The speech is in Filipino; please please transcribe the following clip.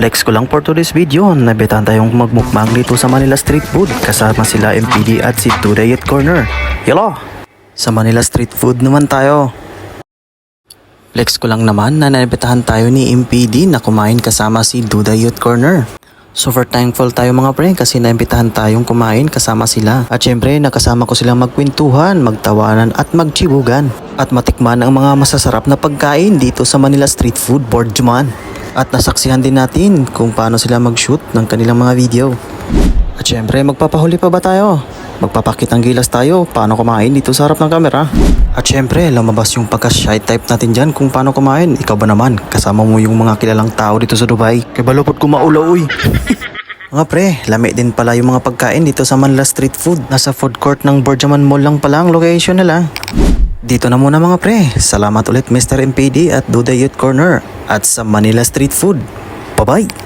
Flex ko lang for today's video, nabitan tayong magmukbang dito sa Manila Street Food kasama sila MPD at si Today at Corner. Yelo! Sa Manila Street Food naman tayo. Flex ko lang naman na nabitahan tayo ni MPD na kumain kasama si Duda Youth Corner. Super thankful tayo mga pre kasi naimbitahan tayong kumain kasama sila. At syempre nakasama ko silang magkwentuhan, magtawanan at magchibugan. At matikman ang mga masasarap na pagkain dito sa Manila Street Food Board Juman. At nasaksihan din natin kung paano sila mag-shoot ng kanilang mga video. At syempre magpapahuli pa ba tayo? Magpapakitang gilas tayo paano kumain dito sa harap ng kamera. At syempre, lumabas yung pagka-shy type natin dyan kung paano kumain. Ikaw ba naman? Kasama mo yung mga kilalang tao dito sa Dubai. Kaya balupot ko maula, uy. mga pre, lami din pala yung mga pagkain dito sa Manila Street Food. Nasa food court ng Borjaman Mall lang pala ang location nila. Dito na muna mga pre. Salamat ulit Mr. MPD at Duda Youth Corner at sa Manila Street Food. Bye-bye!